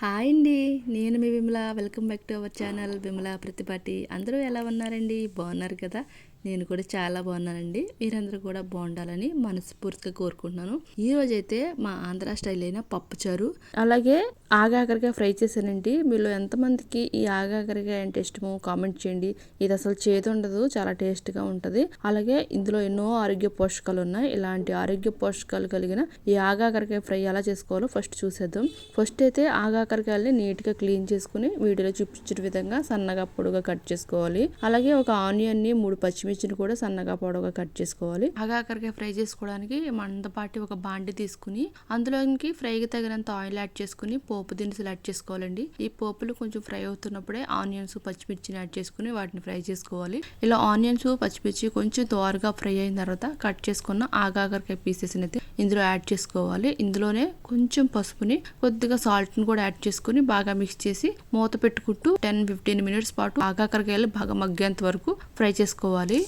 Hi అండి నేను మీ Vimala. Welcome back to our channel Vimala Prathipati. అందరూ ఎలా ఉన్నారండి? బాగున్నారు కదా? నేను కూడా చాలా బాగున్నానండి. మీరందరూ కూడా బాగుండాలని మనస్ఫూర్తిగా కోరుకుంటున్నాను. ఈ రోజైతే మా ఆంధ్ర స్టైల్ అయిన పప్పుచారు. అలాగే ఆగాకరకాయ ఫ్రై చేశానండి. మీలో ఎంతమందికి ఈ ఆగాకరకాయ అంటే ఇష్టమో కామెంట్ చేయండి. ఇది అసలు చేదు ఉండదు చాలా టేస్ట్గా ఉంటుంది. అలాగే ఇందులో ఎన్నో ఆరోగ్య పోషకాలు ఉన్నాయి. ఇలాంటి ఆరోగ్య పోషకాలు కలిగిన ఈ ఆగాకరకాయ ఫ్రై ఎలా చేసుకోవాలో ఫస్ట్ చూసేద్దాం. ఫస్ట్ అయితే ఆగాకరకాయల్ని నీట్గా క్లీన్ చేసుకుని వీడియోలో చూపించిన విధంగా సన్నగా పొడుగా కట్ చేసుకోవాలి. అలాగే ఒక ఆనియన్ని మూడు పచ్చిమిర్చిని కూడా సన్నగా పొడవుగా కట్ చేసుకోవాలి. ఆగాకరకాయ ఫ్రై చేసుకోవడానికి మందపాటి ఒక బాండి తీసుకుని అందులోకి ఫ్రైకి తగినంత ఆయిల్ యాడ్ చేసుకుని పోపు దినుసులు యాడ్ చేసుకోవాలండి. ఈ పోపులు కొంచెం ఫ్రై అవుతున్నప్పుడే ఆనియన్స్ పచ్చిమిర్చిని యాడ్ చేసుకుని వాటిని ఫ్రై చేసుకోవాలి. ఇలా ఆనియన్స్ పచ్చిమిర్చి కొంచెం దోరగా ఫ్రై అయిన తర్వాత కట్ చేసుకున్న ఆగాకరకాయ పీసెస్ అయితే ఇందులో యాడ్ చేసుకోవాలి. ఇందులోనే కొంచెం పసుపుని కొద్దిగా సాల్ట్ని కూడా యాడ్ చేసుకుని బాగా మిక్స్ చేసి మూత పెట్టుకుంటూ టెన్ ఫిఫ్టీన్ మినిట్స్ పాటు ఆగాకరకాయలు బాగా మగ్గేంత వరకు ఫ్రై చేసుకోవాలి.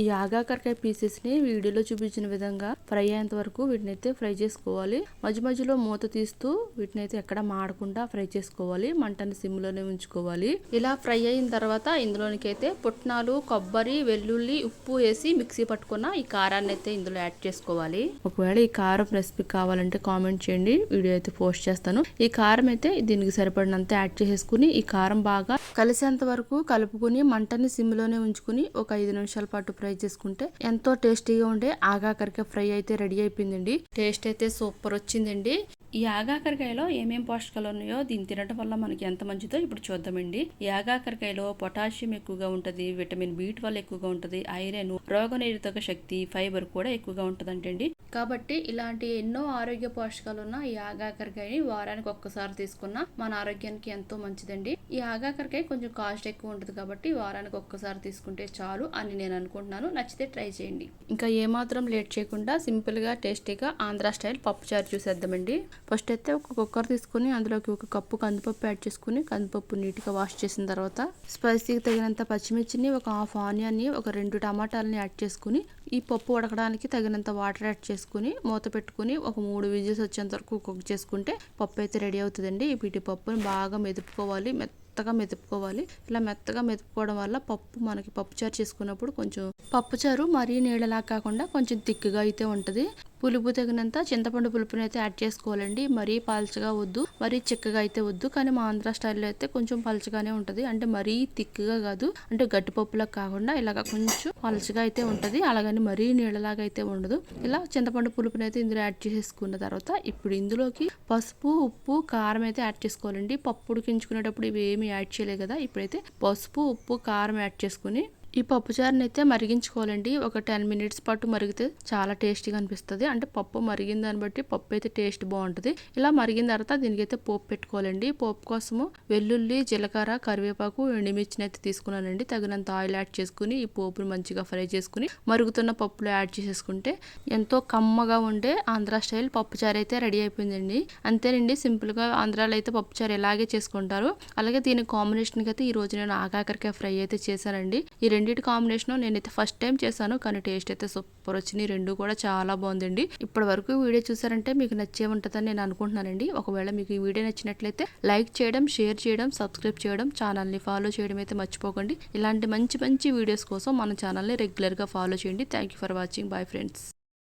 ఈ ఆగాకరకాయ పీసెస్ని వీడియోలో చూపించిన విధంగా ఫ్రై అయ్యేంత వరకు వీటిని అయితే ఫ్రై చేసుకోవాలి. మధ్య మధ్యలో మూత తీస్తూ వీటిని అయితే ఎక్కడ మాడకుండా ఫ్రై చేసుకోవాలి. మంటని సిమ్లోనే ఉంచుకోవాలి. ఇలా ఫ్రై అయిన తర్వాత ఇందులోనికి అయితే పుట్నాలు కొబ్బరి వెల్లుల్లి ఉప్పు వేసి మిక్సీ పట్టుకున్న ఈ కారాన్ని అయితే ఇందులో యాడ్ చేసుకోవాలి. ఒకవేళ ఈ కారం రెసిపీ కావాలంటే కామెంట్ చేయండి. వీడియో అయితే పోస్ట్ చేస్తాను. ఈ కారం అయితే దీనికి సరిపడినంత యాడ్ చేసేసుకుని ఈ కారం బాగా కలిసేంత వరకు కలుపుకుని మంటని సిమ్లోనే ఉంచుకుని ఒక ఐదు నిమిషాల పాటు ఫ్రై చేసుకుంటే ఎంతో టేస్టీగా ఉండే ఆగాకరకాయ ఫ్రై అయితే రెడీ అయిపోయిందండి. టేస్ట్ అయితే సూపర్ వచ్చిందండి. ఈ ఆగాకరకాయలో ఏమేం పోషకాలు ఉన్నాయో దీన్ని తినడం వల్ల మనకి ఎంత మంచిదో ఇప్పుడు చూద్దామండి. ఈ ఆగాకరకాయలో పొటాషియం ఎక్కువగా ఉంటుంది విటమిన్ బి ట్వెల్వ్ ఎక్కువగా ఉంటుంది ఐరన్ రోగనిరోధక శక్తి ఫైబర్ కూడా ఎక్కువగా ఉంటుందంటండి. కాబట్టి ఇలాంటి ఎన్నో ఆరోగ్య పోషకాలు ఉన్న ఈ ఆగాకరకాయని వారానికి ఒక్కసారి తీసుకున్న మన ఆరోగ్యానికి ఎంతో మంచిదండి. ఈ ఆగాకరకాయ కొంచెం కాస్ట్ ఎక్కువ ఉంటుంది కాబట్టి వారానికి ఒక్కసారి తీసుకుంటే చాలు అని నేను అనుకుంటున్నాను. నచ్చితే ట్రై చేయండి. ఇంకా ఏమాత్రం లేట్ చేయకుండా సింపుల్గా టేస్టీగా ఆంధ్ర స్టైల్ పప్పుచారు చూసేద్దామండి. ఫస్ట్ అయితే ఒక కుక్కర్ తీసుకుని అందులోకి ఒక కప్పు కందిపప్పు యాడ్ చేసుకుని కందిపప్పు నీట్గా వాష్ చేసిన తర్వాత స్పైసీకి తగినంత పచ్చిమిర్చిని ఒక హాఫ్ ఆనియన్ని ఒక రెండు టమాటాలని యాడ్ చేసుకుని ఈ పప్పు ఉడకడానికి తగినంత వాటర్ యాడ్ చేసుకుని మూత పెట్టుకుని ఒక మూడు విజిల్స్ వచ్చేంత వరకు కుక్ చేసుకుంటే పప్పు అయితే రెడీ అవుతుందండి. ఈ పిటి పప్పుని బాగా మెదుపుకోవాలి మెత్తగా మెదుపుకోవాలి. ఇలా మెత్తగా మెదుపుకోవడం వల్ల పప్పు మనకి పప్పుచారు చేసుకున్నప్పుడు కొంచెం పప్పుచారు మరీ నీళ్ళలా కాకుండా కొంచెం తిక్కుగా అయితే ఉంటుంది. పులుపు తగినంత చింతపండు పులుపుని అయితే యాడ్ చేసుకోవాలండి. మరీ పలచగా వద్దు మరీ చిక్కగా అయితే వద్దు. కానీ మా ఆంధ్ర స్టైల్లో అయితే కొంచెం పలచగానే ఉంటుంది. అంటే మరీ తిక్కుగా కాదు. అంటే గట్టిపప్పులా కాకుండా ఇలాగ కొంచెం పలచగా అయితే ఉంటుంది. అలాగని మరీ నీళ్ళలాగా అయితే ఉండదు. ఇలా చింతపండు పులుపుని అయితే ఇందులో యాడ్ చేసేసుకున్న తర్వాత ఇప్పుడు ఇందులోకి పసుపు ఉప్పు కారం అయితే యాడ్ చేసుకోవాలండి. పప్పు ఉడికించుకునేటప్పుడు ఇవి ఏమి యాడ్ చేయలేదు కదా. ఇప్పుడైతే పసుపు ఉప్పు కారం యాడ్ చేసుకుని ఈ పప్పుచారుని అయితే మరిగించుకోవాలండి. ఒక టెన్ మినిట్స్ పాటు మరిగితే చాలా టేస్టీగా అనిపిస్తుంది. అంటే పప్పు మరిగిన దాన్ని బట్టి పప్పు అయితే టేస్ట్ బాగుంటుంది. ఇలా మరిగిన తర్వాత దీనికి అయితే పోపు పెట్టుకోవాలండి. పోపు కోసము వెల్లుల్లి జీలకర్ర కరివేపాకు ఎండుమిర్చిని అయితే తీసుకున్నానండి. తగినంత ఆయిల్ యాడ్ చేసుకుని ఈ పోపుని మంచిగా ఫ్రై చేసుకుని మరుగుతున్న పప్పులో యాడ్ చేసేసుకుంటే ఎంతో కమ్మగా ఉండే ఆంధ్ర స్టైల్ పప్పుచారు అయితే రెడీ అయిపోయిందండి. అంతేనండి సింపుల్గా ఆంధ్రాలో అయితే పప్పుచారు ఇలాగే చేసుకుంటారు. అలాగే దీని కాంబినేషన్కి అయితే ఈ రోజు నేను ఆకాకరకాయ ఫ్రై అయితే చేశానండి. ఈ రెండు రెండింటి కాంబినేషన్ నేనైతే ఫస్ట్ టైం చేశాను కానీ టేస్ట్ అయితే సూపర్ వచ్చినాయి రెండు కూడా చాలా బాగుందండి. ఇప్పటి వరకు వీడియో చూసారంటే మీకు నచ్చే ఉంటుందని నేను అనుకుంటున్నానండి. ఒకవేళ మీకు ఈ వీడియో నచ్చినట్లయితే లైక్ చేయడం షేర్ చేయడం సబ్స్క్రైబ్ చేయడం ఛానల్ని ఫాలో చేయడం అయితే మర్చిపోకండి. ఇలాంటి మంచి మంచి వీడియోస్ కోసం మన ఛానల్ని రెగ్యులర్గా ఫాలో చేయండి. Thank you for watching. Bye friends.